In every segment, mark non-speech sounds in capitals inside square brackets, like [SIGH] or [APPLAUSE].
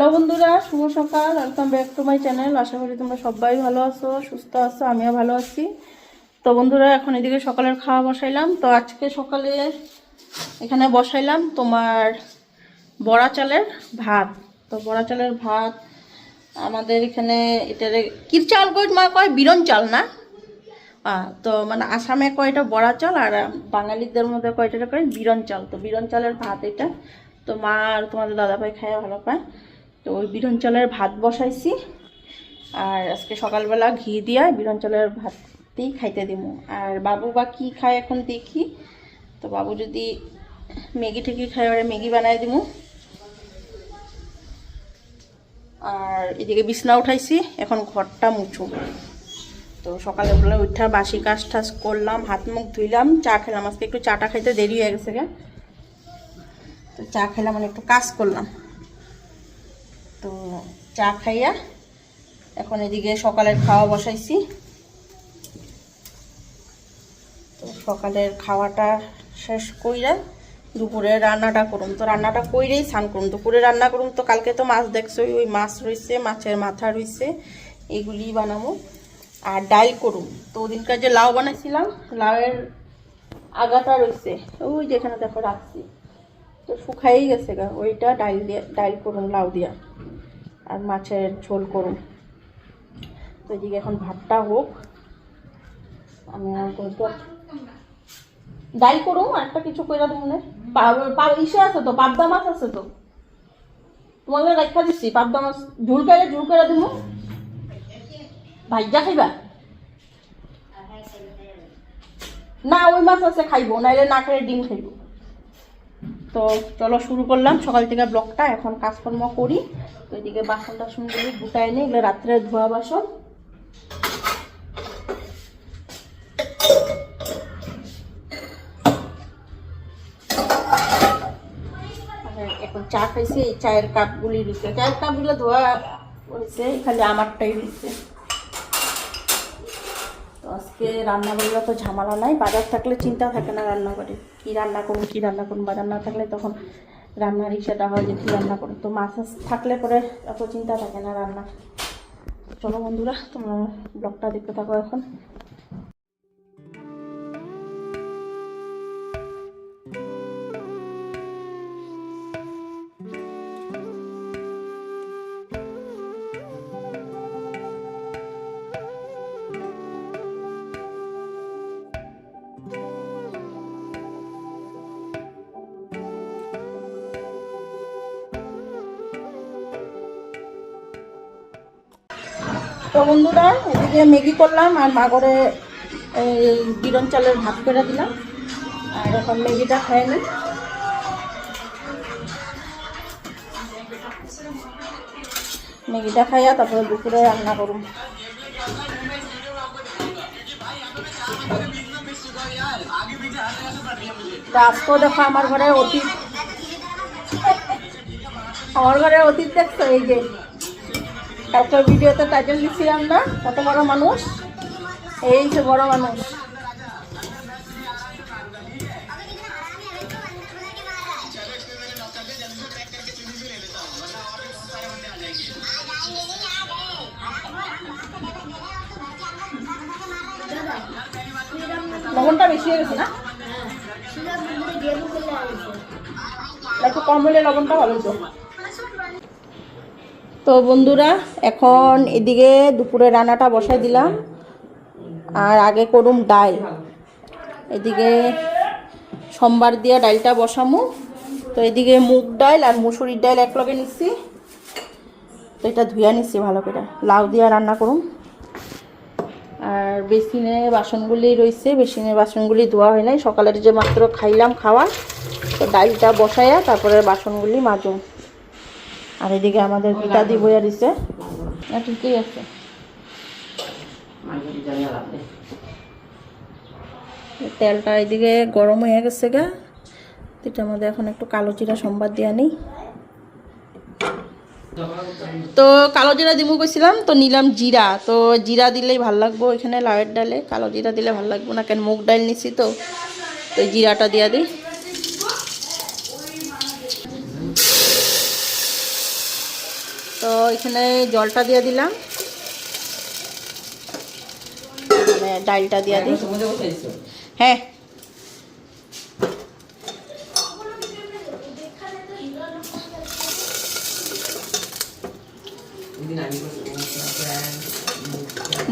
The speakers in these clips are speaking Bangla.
হ্যালো বন্ধুরা, শুভ সকাল। Welcome back to my channel আশা করি তোমরা সবাই ভালো আছো, সুস্থ আছো, আমিও ভালো আছি। তো বন্ধুরা, এখন এদিকে সকালের খাওয়া বসাইলাম। তো আজকে সকালে এখানে বসাইলাম তোমার বড়া চালের ভাত। তো বড়া চালের ভাত আমাদের এখানে এটার কি চাল কই মা কয়? বিরন চাল না? তো মানে আসামে কয়টা বড়া চাল আর বাঙালিদের মধ্যে কয়টা কয় বিরন চাল। তো বিরন চালের ভাত এটা। তো মা আর তোমাদের দাদাভাই খায় ভালো পায়। তো ওই বিরন চালের ভাত বসাইছি। আর আজকে সকালবেলা ঘি দিয়া বিরন চালের খাইতে দিব আর বাবু বা কি খায় এখন দেখি। তো বাবু যদি ম্যাগি ঠেগি খায়, ওরা ম্যাগি বানাই দিব আর এদিকে বিছনা উঠাইছি, এখন ঘরটা মুছু। তো সকালে বেলা উঠা বাসি কাজ টাজ করলাম, হাত মুখ ধুইলাম, চা খেলাম। আজকে একটু চাটা খাইতে দেরি হয়ে গেছে তো চা খেলাম মানে একটু কাজ করলাম। তো চা খাইয়া এখন এদিকে সকালের খাওয়া বসাইছি। তো সকালের খাওয়াটা শেষ কইরা দুপুরে রান্নাটা করুম। তো রান্নাটা কইরেই স্নান করুম। দুপুরে রান্না করুম তো কালকে তো মাছ দেখছোই, ওই মাছ রইছে, মাছের মাথা রইছে, এগুলি বানাবো আর ডাল করুম। তো ওদিনকার যে লাউ বানাইছিলাম, লাউয়ের আগাটা রইছে। ওই যেখানে দেখো রাখছি। তো শুকাই গেছে গা, ওইটা ডাল দিয়ে, ডাল করুম লাউ দিয়া। আর মাছের ঝোল করুন। তো এদিকে এখন ভাতটা হোক। আমি ডাল করুম একটা কিছু কইরা দেবো ইসে আছে তো, পাবদা মাছ আছে তো। তোমাকে রেখা দিচ্ছি পাবদা মাছ। ঝুল করে ঝুল করে দিব। ভাইজা খাইবা? না, ওই মাছ আছে, খাইবো, নাইলে না খেলে ডিম খাইবো। তো চলো শুরু করলাম। সকাল থেকে ব্লগটা, এখন কাজকর্ম করি। তো এদিকে বাসন টাসনগুলি গুটাই নিই এগুলো রাত্রে ধোয়া বাসন। এখন চা খাইছি, এই চায়ের কাপগুলি দিচ্ছে চায়ের কাপগুলো ধোয়া হয়েছে, খালি আমারটাই তো আজকে রান্না বাড়ির তো ঝামেলা নাই, বাজার থাকলে চিন্তা থাকে না রান্না করে। কি রান্না করুন কি রান্না করুন বাজার না থাকলে তখন রান্নার ইচ্ছাটা হয় যে কী রান্না করুন তো মাছ থাকলে পরে এত চিন্তা থাকে না রান্না চলো বন্ধুরা, তোমরা ব্লগটা দেখতে থাকো এখন। বন্ধুরা, এদিকে ম্যাগি করলাম আর মা করে এই বিরন চালের ভাত করে দিলাম। আর এখন ম্যাগিটা খাই না। ম্যাগিটা খাইয়া তারপরে দুপুরে রান্না করুন। আজকেও দেখো আমার ঘরে অতীত। আমার ঘরে অতীত দেখছ, এই যে। কালকে ভিডিওতে টাইটেল দিচ্ছিলাম না কত বড় মানুষ? এই যে বড় মানুষ। লবণটা বেশি হয়ে গেছে না? একটু কম হলে লবণটা ভালো হতো। তো বন্ধুরা, এখন এদিকে দুপুরে রান্নাটা বসাই দিলাম। আর আগে করুম ডাল। এদিকে সোমবার দিয়া ডালটা বসামু। তো এদিকে মুগ ডাল আর মুসুরির ডাল এক লগে নিচ্ছি তো এটা ধুয়া নিচ্ছি ভালো করে। লাউ দিয়া রান্না করুম। আর বেসিনে বাসনগুলি রয়েছে। বেসিনের বাসনগুলি ধোয়া হয় নাই। সকালের যে মাত্র খাইলাম খাওয়া, তো ডালটা বসাইয়া তারপরে বাসনগুলি মাজুম। আর এদিকে আমাদের পিতা দি বইয়া দিছে। না ঠিকই আছে। তেলটা এদিকে গরম হয়ে গেছে গা। এটার মধ্যে এখন একটু কালো জিরা সম্বাদ দিয়া নেই। তো কালো জিরা দিমু কইছিলাম, তো নিলাম জিরা। তো জিরা দিলেই ভালো লাগবো এখানে লাউয়ের ডালে। কালো জিরা দিলে ভালো লাগবো না, কেন মুগ ডাল নিছি তো। তো জিরাটা দিয়া দিই। এখানে জলটা দিয়ে দিলাম। মানে ডালটা দিয়ে দিই। হ্যাঁ।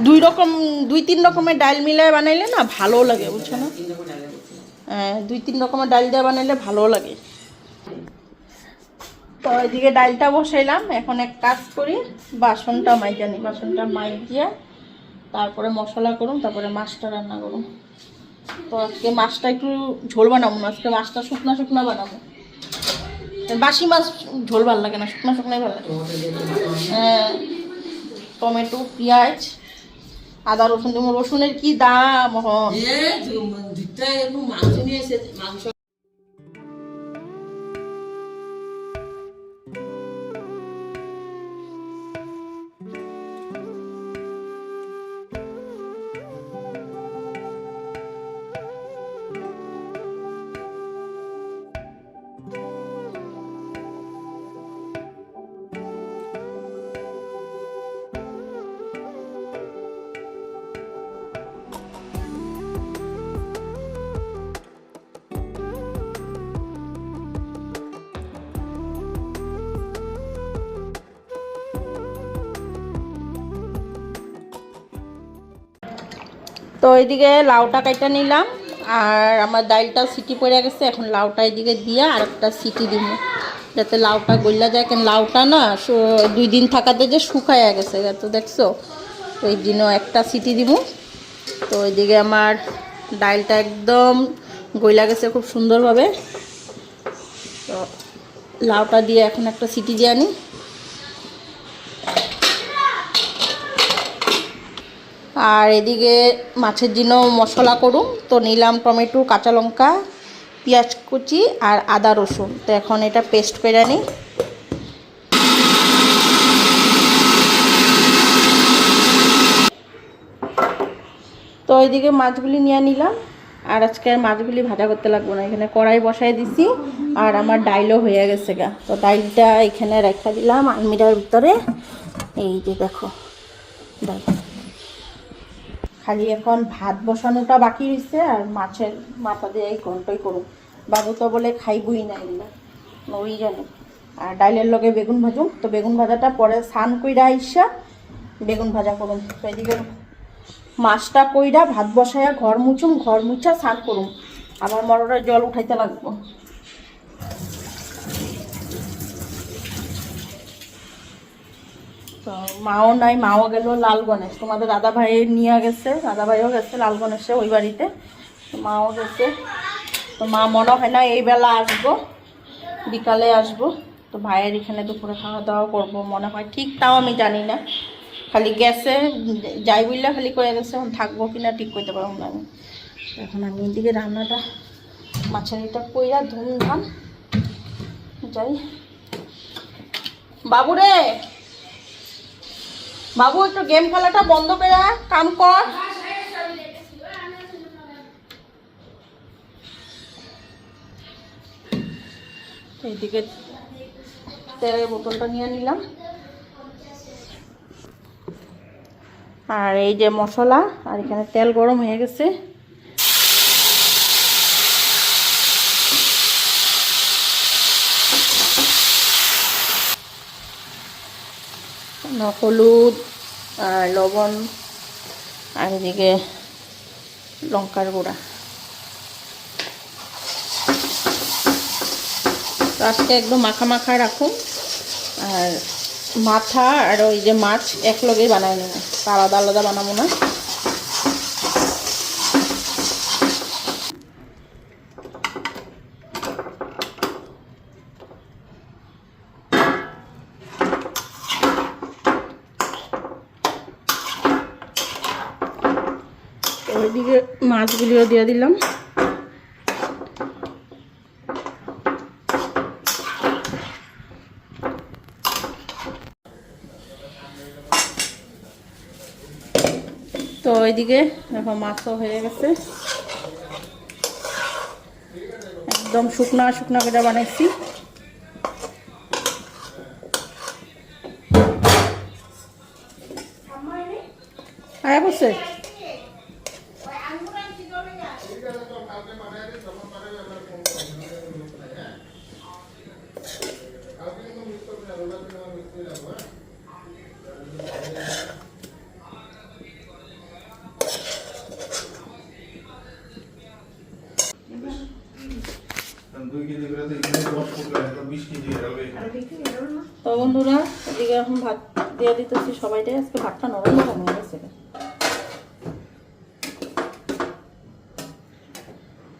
দুই রকম দুই তিন রকমের ডাল মিলায় বানাইলে না ভালো লাগে বুঝছ না? হ্যাঁ, দুই তিন রকমের ডাল দিয়ে বানাইলে ভালো লাগে। তো এদিকে ডালটা বসাইলাম। এখন এক কাজ করি বাসনটা মাইজা নি। বাসনটা মাইজিয়া তারপরে মশলা করুন তারপরে মাছটা রান্না করুন। তো আজকে মাছটা একটু ঝোল বানাবো না আজকে মাছটা শুকনা শুকনা বানাবো। বাসি মাছ ঝোল ভালো লাগে না শুকনা শুকনাই ভালো লাগে। হ্যাঁ, টমেটো পেঁয়াজ আদা রসুন রসুনের কি দাম এদিকে লাউটা কাইটা নিলাম, আর আমার ডালটা সিটি পড়ে গেছে, এখন লাউটা এদিকে দিয়ে আর একটা সিটি দিব। যাতে লাউটা গইলা যায় কেন লাউটা না দুই দিন থাকাতে যে শুকায়া গেছে তো দেখছ? এই জন্য একটা সিটি দিব। তো এদিকে আমার ডালটা একদম গইলা গেছে খুব সুন্দরভাবে। তো লাউটা দিয়ে এখন একটা সিটি দিয়ে আনি। আর এদিকে মাছের জন্য মশলা করুন। তো নিলাম টমেটো, কাঁচা লঙ্কা, পেঁয়াজ কুচি আর আদা রসুন। তো এখন এটা পেস্ট করে নিই। তো ওইদিকে মাছগুলি নিয়ে নিলাম। আর আজকে আর মাছগুলি ভাজা করতে লাগবো না। এখানে কড়াই বসাই দিছি আর আমার ডাইলও হয়ে গেছে গা। তো ডাইলটা এখানে রেখা দিলাম আলমিরার ভিতরে। এই যে দেখো, ডাইল। এখন ভাত বসানোটা বাকি রয়েছে আর মাছের মাথা দিয়ে এই ঘন্টই করুন। বাবু তো বলে খাইবই না ওই জানে। আর ডাইলের লগে বেগুন ভাজুন তো বেগুন ভাজাটা পরে সান কইরা আইসা বেগুন ভাজা করুন। এদিকে মাছটা কইরা ভাত বসায়া ঘর মুছুম, ঘর মুছা স্নান করুম। আবার মররা জল উঠাইতে লাগবো। তো মাও নাই, মাও গেল লাল গণেশ। তোমাদের দাদা ভাই নিয়ে গেছে, দাদা ভাইও গেছে লাল গণেশে ওই বাড়িতে। মাও গেছে। তো মা মনে হয় না এই বেলা আসব, বিকালে আসব। তো ভাইয়ের এখানে দুপুরে খাওয়া দাওয়া করব, মনে হয় ঠিক তাও আমি জানি না। খালি গেছে, যাই বললে খালি করে গেছে, এখন থাকব কি না ঠিক করতে পারব না আমি। এখন আমি এদিকে রান্নাটা মাছের এটা কইরা ধুমধাম যাই। বাবুরে! বাবু, একটু গেম খেলাটা বন্ধ করে কাম কর। এইদিকে তেলের বোতলটা নিয়ে নিলাম। আর এই যে মশলা, আর এখানে তেল গরম হয়ে গেছে। হলুদ লবণ, আর এদিকে লঙ্কার গুঁড়া। আজকে একদম মাখা মাখা রাখুন। আর মাথা আর ওই যে মাছ এক লগেই বানাই নেব আলাদা আলাদা বানাবো না তো ওইদিকে মাছগুলিও দিয়ে দিলাম। তো ওইদিকে দেখো মাছও হয়ে গেছে। একদম শুকনা শুকনা করে বানাইছি হয়েছে দুই কেজি করে তো এখানে দশ ফুট লাগে তো বিশ কেজি হবে তো বন্ধুরা এদিকে এখন ভাত দিয়ে দিতেছি সবাইটাই আজকে ভাতটা নরম নরম হয়ে গেছে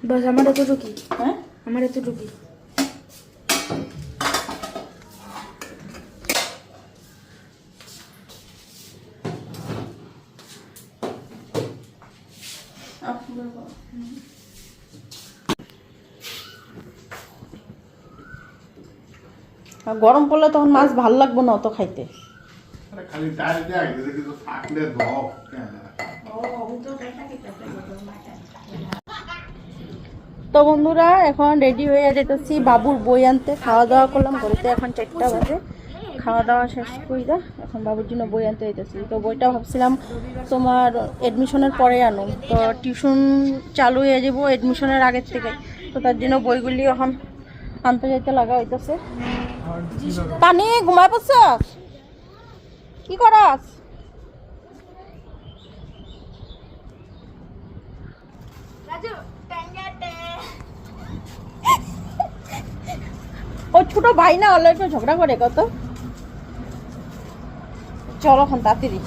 বাস, আমার এতটুকুই হ্যাঁ? আমার এতটুকুই আর গরম পড়লে তখন মাছ ভালো লাগবে না অত খাইতে। খালি ডাল দেয় কিছু থাকলে দাও কেন তো বন্ধুরা, এখন রেডি হয়ে যেতেছি বাবুর বই আনতে। খাওয়া দাওয়া করলাম ঘরেতে এখন চারটা বাজে। খাওয়া দাওয়া শেষ দা এখন বাবুর জন্য বই আনতে যেতেছি তো বইটা ভাবছিলাম তোমার অ্যাডমিশনের পরে আনো। তো টিউশন চালু হয়ে যাব অ্যাডমিশনের আগের থেকে। তো তার জন্য বইগুলি এখন আনতে যাইতে লাগা হইতেছে। পানি, ঘুমায় পড়ছ কি করাস? ও ছোট ভাই না হলে একটু ঝগড়া করে কত? চলো এখন তাড়াতাড়ি।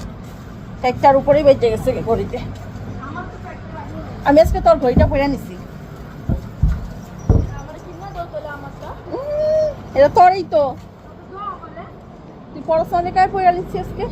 চারটার উপরেই বেঁচে গেছে ঘড়িতে। আমি আজকে তোর ঘড়িটা পরে নিছি। এটা তোরই তো। তুই পড়াশোনা দেখায় পরে নিচ্ছি আজকে।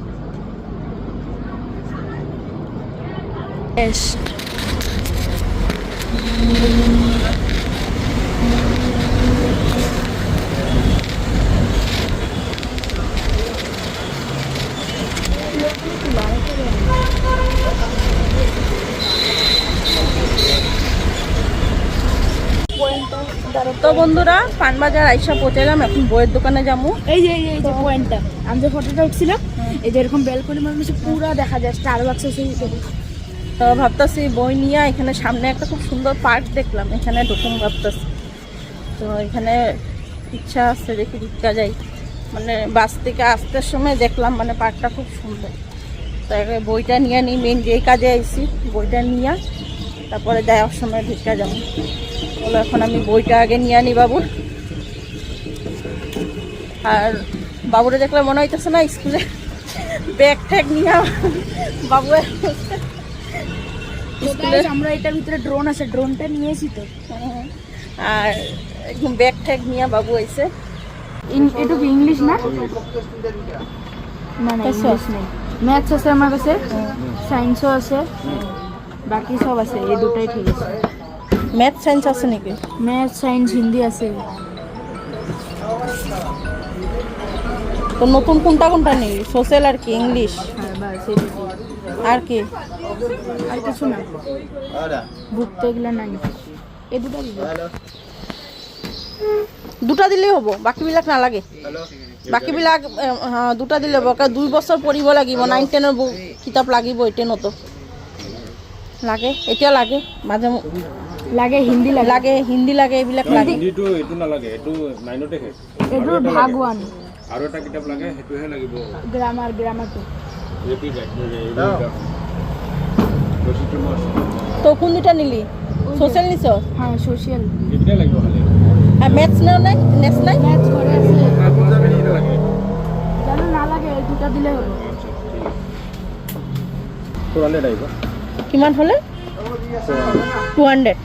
তো বন্ধুরা পানবাজার আইসা পৌঁছালাম এখন বইয়ের দোকানে যাব। এই যে এই যে- পয়েন্টটা আমি যে ফটোটা উঠছিলাম এই যে এরকম বেলকনি মানে পুরো দেখা যায় স্টার বাক্স সেই তো ভাবতেছি বই নিয়ে এখানে সামনে একটা খুব সুন্দর পার্ক দেখলাম এখানে ঢুকুম ভাবতেছি। তো এখানে ইচ্ছা আছে দেখি ঢুকা যাই। মানে বাস থেকে আসতে সময় দেখলাম মানে পার্কটা খুব সুন্দর। তো বইটা নিয়ে নিই মেন যেই কাজে আইছি বইটা নিয়ে তারপরে যাওয়ার সময় ঢুকা যাব। বলো এখন আমি বইটা আগে নিয়ে আনি বাবুর আর বাবুরে দেখলে মনে হইতেছে না স্কুলে ব্যাগ ট্যাগ নিয়ে বাবু Guys, আমরা এটার ভিতরে ড্রোন আছে ড্রোনটা নিয়েছি তো। আর একদম ব্যাগ ট্যাগ নিয়ে বাবু আইছে। এটুকু ইংলিশ না? না না আচ্ছা। ইংলিশ নেই। ম্যাথস আছে আমার কাছে সায়েন্সও আছে বাকি সব আছে এই দুটাই ঠিক আছে। ম্যাথ সায়েন্স আছে নাকি? ম্যাথ সায়েন্স হিন্দি আছে। তো নতুন কোনটা কোনটা নেই? সোশ্যাল আর কি ইংলিশ হ্যাঁ বাস আর কি? আর কিছু না। বুক তো এগুলো নাই। এই দুটো দিব। দুটা দিলেই হ'ব। বাকীবিলাক নালাগে। বাকীবিলাক এ, দুটা দিলে হ'ব। কাৰণ দুই বছৰ পঢ়িব লাগিব। নাইন টেনৰ কিতাপ লাগিব টেনতো লাগে? এতিয়া লাগে? মাজে লাগে হিন্দি লাগে। লাগে হিন্দী লাগে এইবিলাক লাগে। হিন্দীটো এইটো নালাগে এইটো নাইনতে শেষ। এইটোৰ ভাগ ওৱান আৰু এটা কিতাপ লাগে সেইটোহে লাগিব। গ্ৰামাৰ গ্ৰামাৰটো ৰেপিড ৰচিদটো মই তো কোন দুটা নিলি? ছ'চিয়েল নিছ? হ্যাঁ সোশ্যাল এইকেইটাই লাগিব খালি। আৰু মেথছ নে নাই? নেক্সট নাই? ম্যাথস করে আছে। এইটো লাগে। জানো নালাগে দুটা দিলে হাণ্ড্ৰেড আহিব। কিমান হ'লে? Two hundred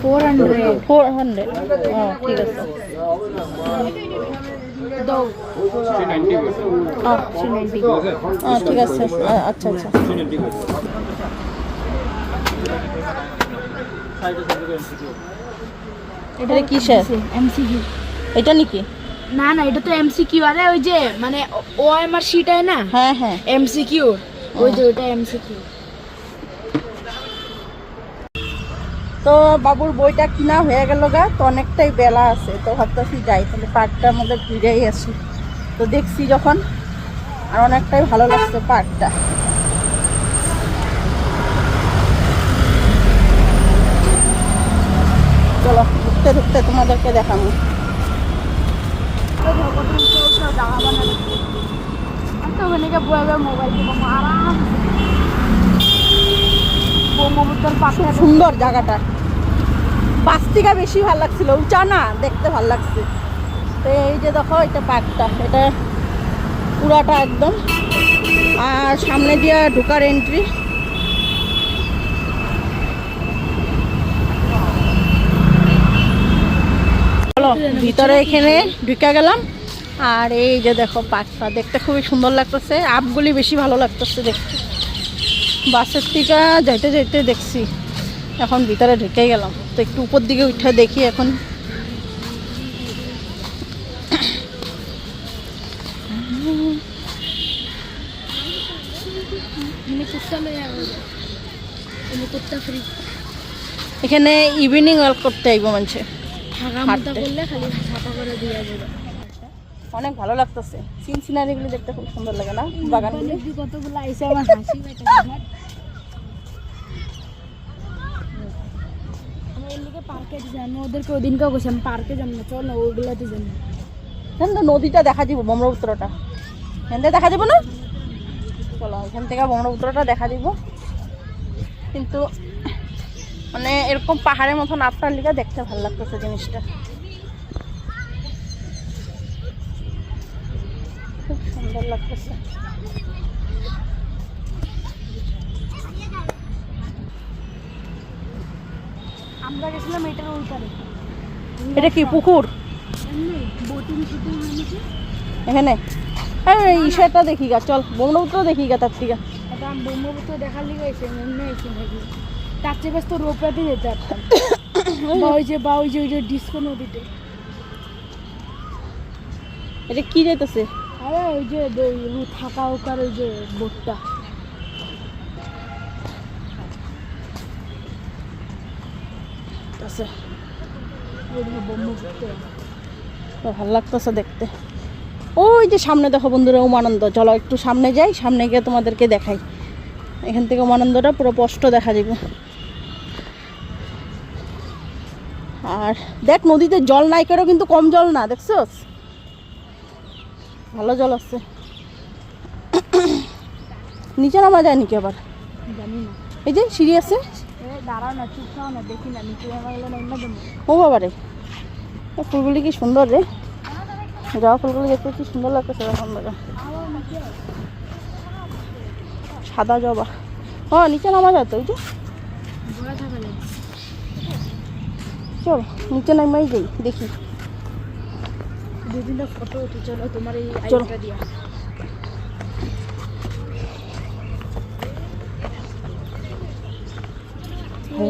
four hundred four hundred অঁ ঠিক আছে। ঠিক আছে। আচ্ছা আচ্ছা। এটা কিসের এমসিকিউ এটা নাকি? না না এটা তো এমসিকিউ আরে ওই যে মানে ও আমার শিট হয় না? হ্যাঁ হ্যাঁ। এমসিকিউ ওই যে ওটা এমসিকিউ তো বাবুর বইটা কিনা হয়ে গেল গা, তো অনেকটাই বেলা আছে, তো ভাবতেছি যাই, তাহলে পার্কটার মধ্যে ঘুরেই আসি। তো দেখছি যখন, আর অনেকটাই ভালো লাগছে পার্কটা। চলো, ঘুরতে ঘুরতে তোমাদেরকে দেখাবো। দাঁড়াবো না মোবাইল আরাম ব্রহ্মপুত্রের পাশে সুন্দর জায়গাটা। পাশ থেকে বেশি ভালো লাগছিল উঁচা না দেখতে ভালো লাগছে। তো এই যে দেখো এটা পার্কটা এটা পুরাটা একদম। আর সামনে দিয়ে ঢোকার এন্ট্রি চলো ভিতরে এখানে ঢুকে গেলাম। আর এই যে দেখো পার্কটা দেখতে খুবই সুন্দর লাগতেছে। আপগুলি বেশি ভালো লাগতেছে দেখতে। বাসের থেকে যাইতে যাইতে দেখছি। এখন ভিতরে ঢুকে গেলাম। তো একটু উপর দিকে উঠে দেখি এখন। এখানে ইভিনিং ওয়াক করতে আইব মানুষে অনেক ভালো লাগতেছে। সিন সিনারিগুলি দেখতে খুব সুন্দর লাগে না? বাগানগুলি কতগুলো আইসে আমার হাসি পার্কে ওদেরকে পার্কে নদীটা দেখা যাব ব্রহ্মপুত্রটা। এখান দেখা যাব না? চলো, এখান থেকে ব্রহ্মপুত্রটা দেখা দিব। কিন্তু মানে এরকম পাহাড়ের মতন আপনার লিগা দেখতে ভালো লাগতেছে জিনিসটা। খুব সুন্দর লাগতেছে। আমরা গেছিলাম এটার ওই পারে এটা কি পুকুর? এখানে? হ্যাঁ ইসেটা দেখি গা চল ব্রহ্মপুত্র দেখি গা তার থেকে। ব্রহ্মপুত্র দেখার লিগে তার চেয়ে ব্যস্ত রোপওয়েতে যেতে পারতাম। [COUGHS] বা ওই যে বা ওই যে ওই যে ডিস্কো নদীতে। এটা কি যাইতেছে? আরে ওই যে থাকা ওকার ওই যে বোটটা তো ভালো লাগতেছে দেখতে। ওই যে সামনে দেখো বন্ধুরা উমানন্দ। চলো একটু সামনে যাই সামনে গিয়ে তোমাদেরকে দেখাই। এখান থেকে উমানন্দটা পুরো স্পষ্ট দেখা যাবে। আর দেখ নদীতে জল নাই কেউ কিন্তু কম জল না দেখছোস? ভালো জল আছে। নিচে নামা যায় নাকি আবার? জানি না। এই যে সিঁড়ি আছে? এ দাঁড়াও না চুপ না দেখি না নিচে না ও বাবা রে ফুলগুলি কি সুন্দর রে। জবা ফুলগুলি দেখতে কি সুন্দর লাগতেছে এখন সাদা জবা। ও নিচে নামা যায় তো ওই যে। চল নিচে নামাই যাই দেখি। দু তিনটা ফটো উঠে চলো তোমার এই চলো। দিয়া।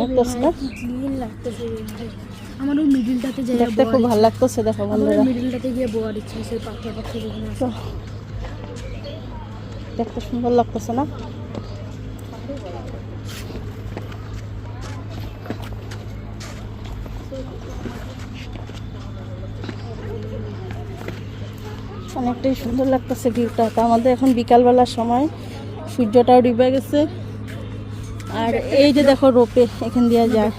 ভালো না কি ক্লিন লাগতেছে আমার ওই মিডিলটাতে যাই দেখতে খুব ভালো লাগতেছে দেখো বন্ধুরা। মিডিলটাতে গিয়ে বোয়ার ইচ্ছা আছে পাখি পাখি যেখানে আছে চল। দেখতে সুন্দর লাগতেছে না? অনেকটাই সুন্দর লাগতেছে ভিউটা তো আমাদের এখন বিকালবেলার সময়। সূর্যটাও ডুবে গেছে। আর এই যে দেখো রোপে, এখান দিয়ে যায়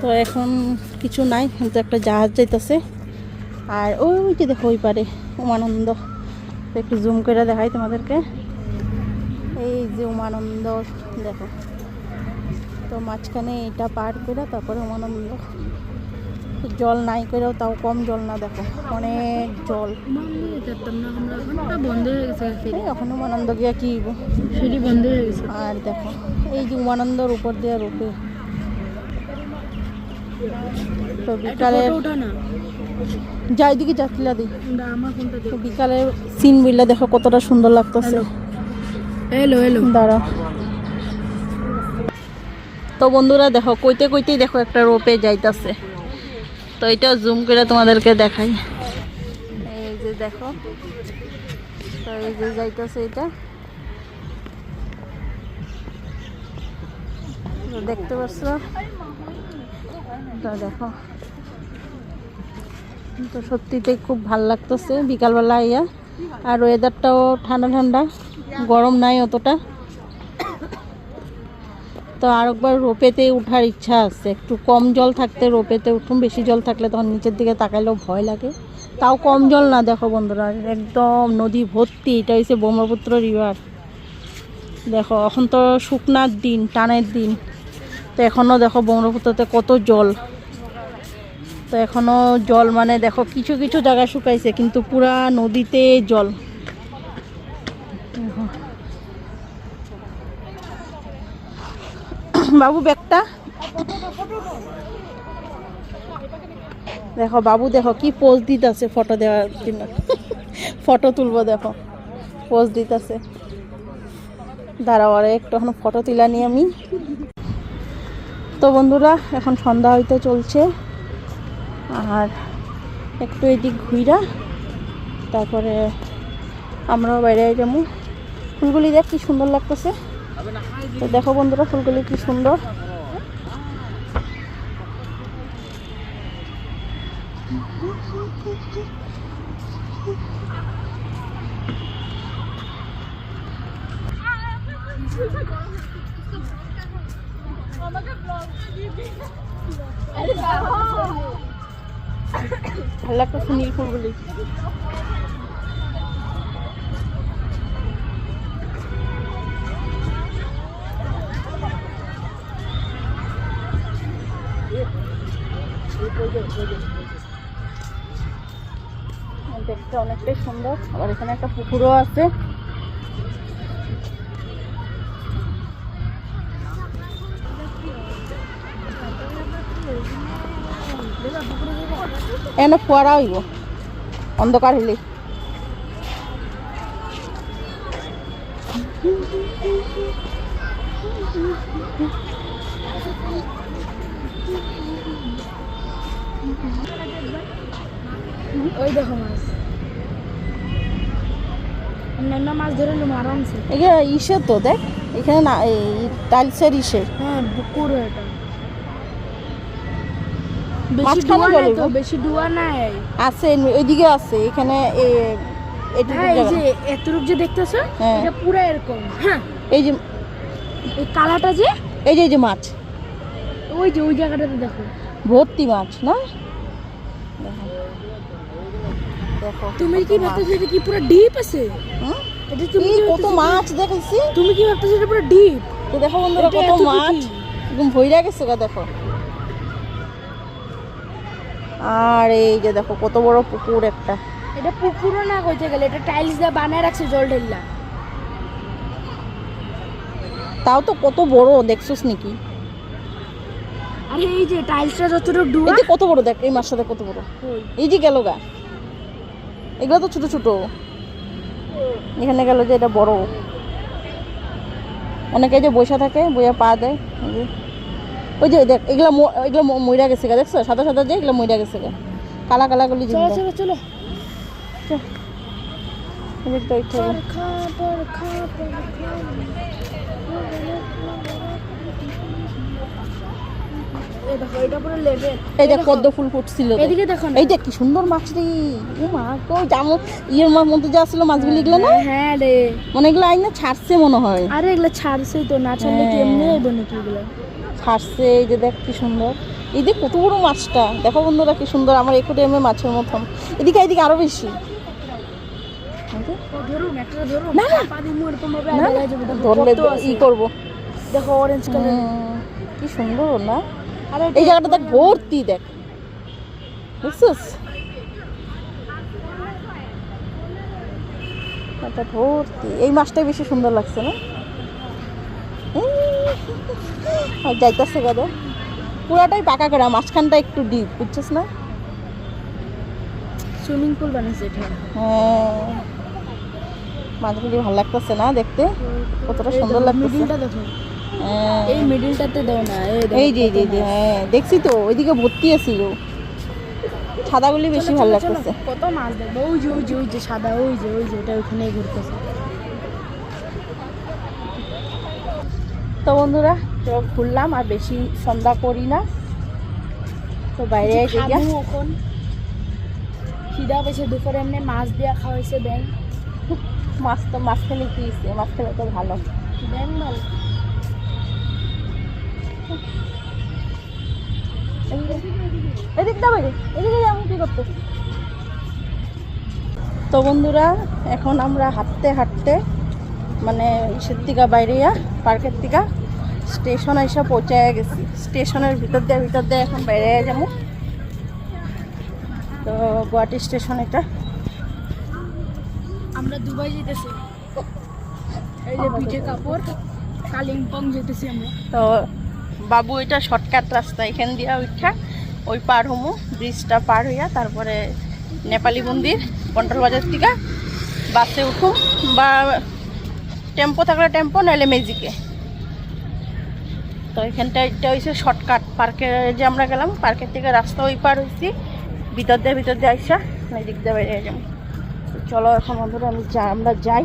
তো এখন কিছু নাই কিন্তু একটা জাহাজ যাইতেছে। আর ওই যে দেখো ওই পারে, উমানন্দ। একটু জুম করে দেখাই তোমাদেরকে। এই যে উমানন্দ, দেখো। তো মাঝখানে এটা পার করে তারপরে উমানন্দ। জল নাই করেও তাও কম জল না দেখো। অনেক জল। এখন উমানন্দ গিয়া কি? বন্ধ হয়ে গেছে। আর দেখো এই যে উমানন্দর উপর দিয়ে রোপে। তো যাই দিকে যাত্রীরা দিই সিন দেখো কতটা সুন্দর লাগতেছে। দাঁড়া। তো বন্ধুরা দেখো কইতে কইতেই দেখো একটা রোপে যাইতাছে। তো এটা জুম করে তোমাদেরকে দেখাই। এই যে দেখো, তো এই যে যাইতাছে এটা। দেখতে পাচ্ছ তো দেখো। তো সত্যিটাই খুব ভালো লাগতেছে বিকালবেলা আইয়া। আর ওয়েদারটাও ঠান্ডা ঠান্ডা, গরম নাই অতটা। তো আরেকবার রোপেতে উঠার ইচ্ছা আছে। একটু কম জল থাকতে রোপেতে উঠুন, বেশি জল থাকলে তখন নিচের দিকে তাকাইলেও ভয় লাগে। তাও কম জল না, দেখো বন্ধুরা, একদম নদী ভর্তি, এটা হচ্ছে ব্রহ্মপুত্র রিভার দেখো, এখন তো শুকনার দিন, টানের দিন। তো এখনও দেখো ব্রহ্মপুত্রতে কত জল। তো এখনও জল মানে দেখো কিছু কিছু জায়গা শুকাইছে, কিন্তু পুরা নদীতে জল দেখো। বাবু ব্যাগটা। দেখো বাবু, দেখো কি পোজ দিতেছে ফটো দেওয়ার জন্য। ফটো তুলবো, দেখো। পোজ দিতেছে। দাঁড়াও, আর একটু এখন ফটো তুলা নিয়ে আমি। তো বন্ধুরা, এখন সন্ধ্যা হইতে চলছে। আর একটু এদিক ঘুইরা, তারপরে আমরাও বাইরে যাব। ফুলগুলি দেখ কি সুন্দর লাগতেছে। তো দেখো বন্ধুরা ফুলগুলি কি সুন্দর। দেখতে অনেকটাই সুন্দর। আবার এখানে একটা পুকুরও আছে। এনে ফোয়ারা হইব। অন্ধকার হইলে। ইসে তো দেখ এখানে না এই টাইলসের ইসে হ্যাঁ পুকুর এটা বেশি ডুয়া নাই জল তো হইবো? বেশি ডুয়া নাই আছে ওইদিকে আছে এখানে হ্যাঁ এই যে এতটুক যে দেখতেছো। এটা পুরো এরকম হ্যাঁ এই যে এই কালাটা যে এই যে এই যে মাছ ওই যে ওই জায়গাটাতে দেখো ভর্তি মাছ না দেখো। তুমি কি। ভাবতেছো এটা কি পুরো ডিপ আছে? এটা তুমি কত মাছ দেখেছি তুমি কি ভাবতেছো এটা পুরো ডিপ? তো দেখো বন্ধুরা কত মাছ। একদম ভইরা গেছে গা দেখো। আর এই যে দেখো কত বড় পুকুর একটা। এটা পুকুরও না কইতে গেলে এটা টাইলস দিয়ে বানায় রাখছে জল ঢেললা তাও তো কত বড় দেখছিস নাকি? আরে এই যে টাইলসটা যতটুকু এই যে কত বড় দেখ এই মাছটা কত বড়। এই যে গেল গা। এগুলো তো ছোট ছোট। এখানে গেল যে এটা বড়। অনেকে যে বসে থাকে বইয়া পা দেয়। ওই যে দেখ এগুলো এগুলো মইরা গেছে গা দেখছ? সাদা সাদা যে এগুলো মইরা গেছে গা। কালা কালা গুলি চলো চলো চলো। এই দেখো পদ্ম ফুল ফুটছিল এদিকে দেখো এই দেখ কি সুন্দর মাছ রে। ও মা কই জামো ইয়ের মাছ মধ্যে যা ছিল মাছগুলি এগুলো না? হ্যাঁ রে। মনে এগুলো আইনা ছাড়ছে মনে হয়। আরে এগুলো তো না ছাড়লে কি হ্যাঁ। এমনি আইব নাকি এগুলো? ছাড়ছে এই যে দেখ কি সুন্দর। এই দেখ কত বড় মাছটা। দেখো বন্ধুরা কি সুন্দর আমার একুডিয়ামে মাছের মতন। এদিকে এদিকে আরও বেশি। না, না। ধরলে। ই করব। দেখো অরেঞ্জ কালার কি সুন্দর না। এই জায়গাটা দেখ ভর্তি দেখ। বুঝছিস? ভর্তি। এই মাছটাই বেশি সুন্দর লাগছে না? যাইতেছে কত পুরাটাই পাকা করা মাঝখানটা একটু ডিপ বুঝছিস না? সুইমিং পুল বানাইছে এটা হ্যাঁ। মাছগুলি ভালো লাগতেছে না দেখতে? কতটা সুন্দর লাগতেছে। মিডিলটা দেখো। এই মিডিলটাতে দাও না এই যে যে। হ্যাঁ দেখছি তো ওইদিকে ভর্তি আছিল সাদাগুলি বেশি ভালো। লাগতেছে। কত মাছ দেখব? ওই যে ওই যে ওই যে সাদা ওই যে ওই যে ওটা ওখানেই ঘুরতেছে। তো বন্ধুরা তো ঘুরলাম আর বেশি সন্ধ্যা করি না। তো বাইরে এখন। খিদা পেয়েছে দুপুরে এমনি মাছ দিয়া খাওয়াইছে ব্যাং মাছ তো মাছ খেলে কি মাছ খেলে তো ভালো। ব্যাং মাল এদিক এদিকে কি করতে? তো বন্ধুরা এখন আমরা হাঁটতে হাঁটতে মানে ইসের দিকা বাইরে পার্কের দিকা স্টেশন এসে পৌঁছায় গেছি। স্টেশনের ভিতর দিয়ে ভিতর দিয়ে এখন বাইরে যাব। তো গুয়াহাটি স্টেশন এটা। আমরা দুবাই যেতেছি। এই যে পিঠে কাপড় কালিম্পং যেতেছি আমরা। তো বাবু এটা শর্টকাট রাস্তা, এখান দিয়া উঠা ওই পার হমু ব্রিজটা পার হইয়া তারপরে নেপালি মন্দির কন্ট্রোল বাজার থেকে, বাসে উঠুম বা টেম্পো থাকলে টেম্পো নাহলে ম্যাজিকে তো এখানটা এটা হয়েছে শর্টকাট পার্কে যে আমরা গেলাম পার্কের থেকে রাস্তা ওই পার হয়েছি ভিতর দিয়ে ভিতর দিয়ে আইসা দিক দিয়ে বেরিয়ে যাব। চলো এখন বন্ধুরা, আমি আমরা যাই।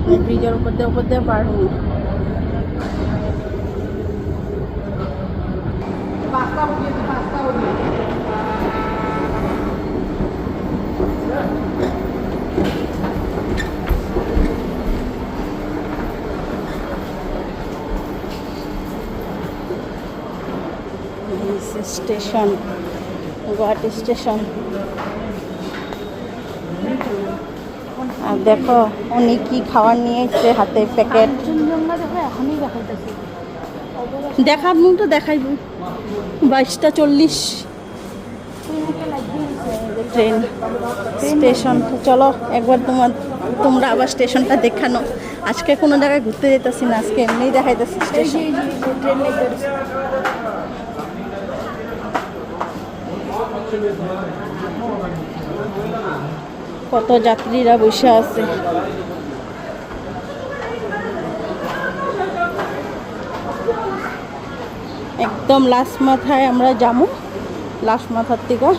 ব্রিজের উপর দিয়ে উপর দিয়ে পার হব স্টেশন গুয়াহাটি স্টেশন আর দেখো, উনি কি খাবার নিয়ে এসছে হাতে প্যাকেট দেখাবো তো দেখাইব। বাইশটা চল্লিশ। Train, station. চলো, একবার তোমার, তোমরা আবার স্টেশনটা দেখানো। আজকে কোনো জায়গায় ঘুরতে যেতেছি না, আজকে এমনিই দেখাইতেছি স্টেশন। কত যাত্রীরা বসে আছে। একদম লাস্ট মাথায় আমরা যাব। লাস্ট মাথার থেকে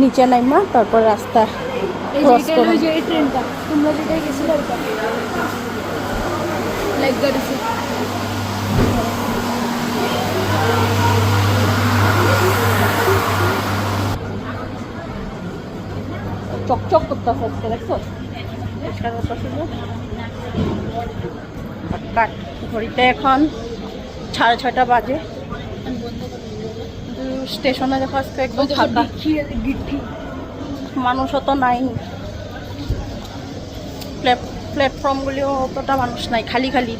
নিচে নাইমা তারপর রাস্তা ক্রস তোমরা গেছিলে লাইক চকচক করতেছে আজকে দেখছ? পরিষ্কার করতেছে কাট ঘড়িতে এখন সাড়ে ছয়টা বাজে। স্টেশনে দেখো আজকে একদম ফাঁকা গিট্টি মানুষ অত নাই। প্ল্যাটফর্মগুলিও অতটা মানুষ নাই খালি খালি।